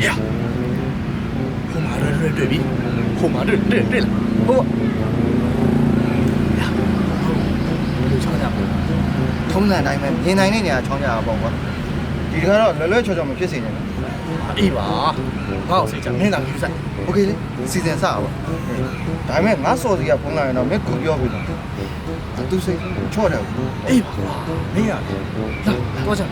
呀，后马这这 လူချောင်းကြပါ ထုံးစံအတိုင်းပဲမြင်နိုင်တဲ့နေရာချောင်းကြတာပေါ့ကွာဒီတခါတော့လွယ်လွယ်ချောချောမဖြစ်စေနဲ့နော် အေးပါငါ့ကိုစိတ်ချမင်းသာယူဆိုင် โอเคလေစီစဉ်စပါပေါ့ဒါပေမဲ့ငါစော်စီကဖုန်းလာရင်တော့မင်းကူပြောပြီလားသူစိတ်ချော့တယ်ဘူး အေးပါကွာမင်းရလာတော့ကြ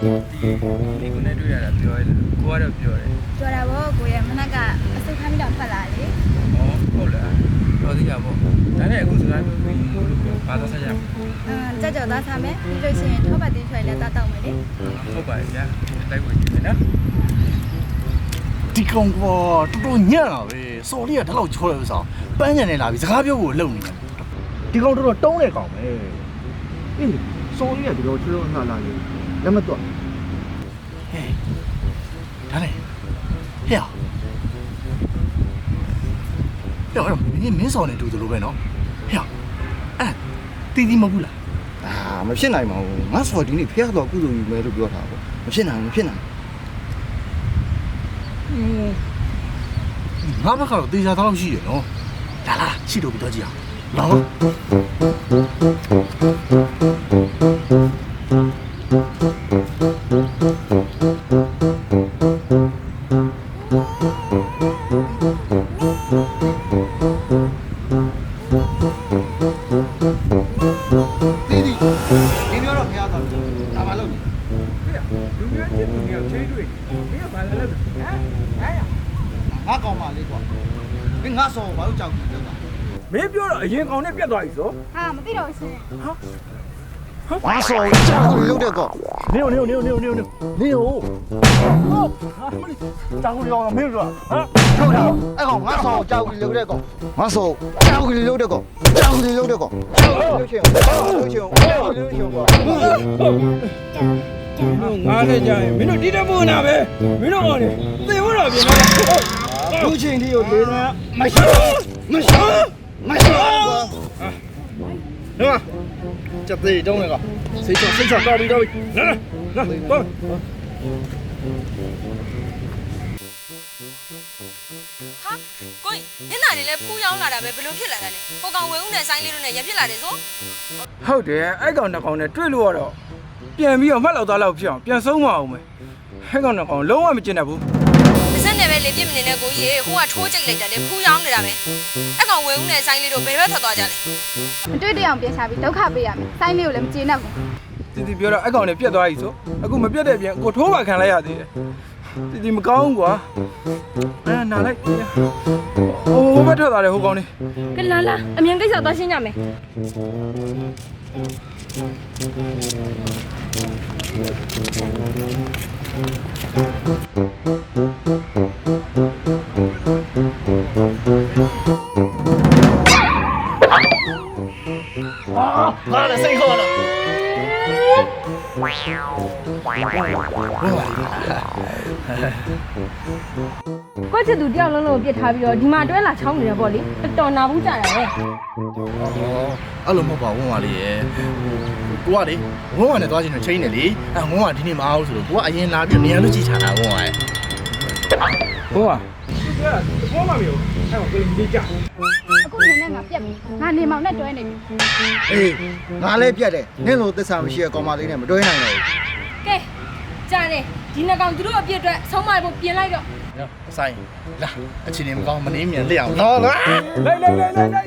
ဒီကုနဲ့တွေ့ရတာပြောရလားကိုကတော့ပြောတယ်ပြောတာဗောကိုရဲ့မနက်ကအစုပ်ခမ်းပြီးတော့ထွက်လာလေဟောဟုတ်လားပြောသေးကြပေါ့ဒါနဲ့အခုစကားပြောပြီးလို့ပြောဘာသာဆက်ရမအမ်ကြက်ကြော်သားစားမယ်ပြီးလို့ရှိရင်ထောပတ်သေးထွက်လဲသားတောက်မယ်လေလဲဟုတ်ပါရဲ့ဗျာတိုက်ဝင်ကြည့်မယ်နော်ဒီကောင်ကွာတော်တော်ညံ့တာပဲစော်လေးကတလောက်ချောတယ်ဥစားပန်းညံနေလာပြီစကားပြောဖို့လုံနေတယ်ဒီကောင်တော်တော်တုံးတဲ့ကောင်ပဲအေးစော်လေးကဒီလိုချောချောလှလာနေ လက်မတော့ဟေးဒါနဲ့ဟဲ့ဟဲ့အဲ့မင်းမင်းစော်နေတူတူလိုပဲနော်ဟဲ့အဲ့တီးတီးမဟုတ်ဘူးလားအာမဖြစ်နိုင်ပါဘူးငါစော်ဒီနေ့ဖះတော့ကုသိုလ်ယူမယ်လို့ပြောတာပေါ့မဖြစ်နိုင်ဘူးမဖြစ်နိုင်ငါဘက်ကတော့တေချာတော့ရှိရနော်လာလာရှိတော့ပြီးတော့ကြည့်အောင်လာ တီးတီးဒီမျိုးတော့ဖះတော့ဒါမှလုပ်နေလူမျိုးချင်းလူမျိုးချင်းတွေ့မင်းကဘာလဲလဲဟမ်ဟမ်ငါကောင်မလေးကွာမင်းငါစော်ဘာလို့ကြောက်ကြည့်လဲကွာမင်းပြောတော့အရင်ကောင်နဲ့ပြတ်သွားပြီဆိုဟာမသိတော့ဘူးရှင် ငါစော်ကြောက်လို့လုပ်တဲ့ကောနေနေနေနေနေနေနေဟိုတောင်းလို့ရအောင်မင်းတို့ဟာဟုတ်တယ်အဲ့ကောင်ငါစော်ကြောက်ပြီးလုပ်တဲ့ကောငါစော်ကြောက်ပြီးလုပ်တဲ့ကောကြောက်ပြီးလုပ်တဲ့ကောကြောက်ပြီးလုပ်ချင်လုပ်ချင်လုပ်ချင်ကောငါလည်းကြာရင်မင်းတို့ဒီတမိုးနာပဲမင်းတို့ကောင်နေသေဝတော့ပြင်တော့လူချင်းဒီကိုလေးနဲ့မရှိမရှိမရှိကွာ ဟဲ့ကြက်သေးတုံးလေကစိတ်ချစိတ်ချတော်ပြီတော်ပြီလာလာလာတော့ဟာကိုကြီးညနာနေလဲဖူးယောင်းလာတာပဲဘယ်လိုဖြစ်လာတာလဲဟိုကောင်ဝဲဦးနဲ့ဆိုင်လေးတို့နဲ့ရဖြစ်လာတယ်ဆိုဟုတ်တယ်အဲ့ကောင်နှစ်ကောင်နဲ့တွေ့လို့တော့ပြန်ပြီးတော့မှတ်လောက်သားလောက်ဖြစ်အောင်ပြန်ဆုံးမအောင်မယ်အဲ့ကောင်နှစ်ကောင်လုံးဝမကျင်တတ်ဘူး ပါစက်နဲ့ပဲလေပြစ်မနေတဲ့ကိုကြီးရေဟိုကထိုးကြိတ်လိုက်တာလေဖူးယောင်းနေတာပဲအဲ့ကောင်ဝဲဦးနဲ့ဆိုင်လေးတို့ဘယ်ဘက်ထွက်သွားကြလဲမတွေ့တဲ့အောင်ပြန်ချပြီးဒုက္ခပေးရမယ်စိုင်းလေးကိုလည်းမကျေနပ်ဘူးတီတီပြောတော့အဲ့ကောင်နဲ့ပြတ်သွားပြီဆိုအခုမပြတ်တဲ့ပြင်ကိုထိုးပါခံလိုက်ရသေးတယ်တီတီမကောင်းဘူးကွာအဲနားလိုက်ဟိုဟိုဘက်ထွက်သွားတယ်ဟိုကောင်လေးကလာလာအမြန်ကိစ္စသွားရှင်းကြမယ် ဟာလည်းစိတ်ခေါ်လာကွက်ချစ်သူတယောက်လုံးလုံးပြစ်ထားပြီးတော့ဒီမှာတွဲလာချောင်းနေတယ်ပေါ့လေတော်နာဘူးကြတာလေအဲ့လိုမဟုတ်ပါဝန်းဝါလေးရဲ့ကိုကလေဝန်းဝါနဲ့သွားချင်တဲ့ချိန်နဲ့လေအဲဝန်းဝါဒီနေ့မအောင်ဆိုတော့ကိုကအရင်လာပြီးနေရာလို့ကြည့်ချတာဝန်းဝါရဲ့ဟိုကသူကဘောမမျိုးအဲ့ကောင်ကလေးကြီးကြအခုနေနဲ့ ငါပြက်ပြီငါနေမောင်နဲ့တွဲနေပြီအေးငါလည်းပြက်တယ်နင့်လိုသစ္စာမရှိတဲ့ကောင်မလေးနဲ့မတွဲနိုင်တော့ဘူးကဲကြားတယ်ဒီနှကောင်သူတို့အပြစ်အတွက်ဆုံးမဖို့ပြင်လိုက်တော့ဆိုင်လာအချင်းနေမကောင်းမနေမြန်လက်အောင်နော်လာလေလေလေလေလေ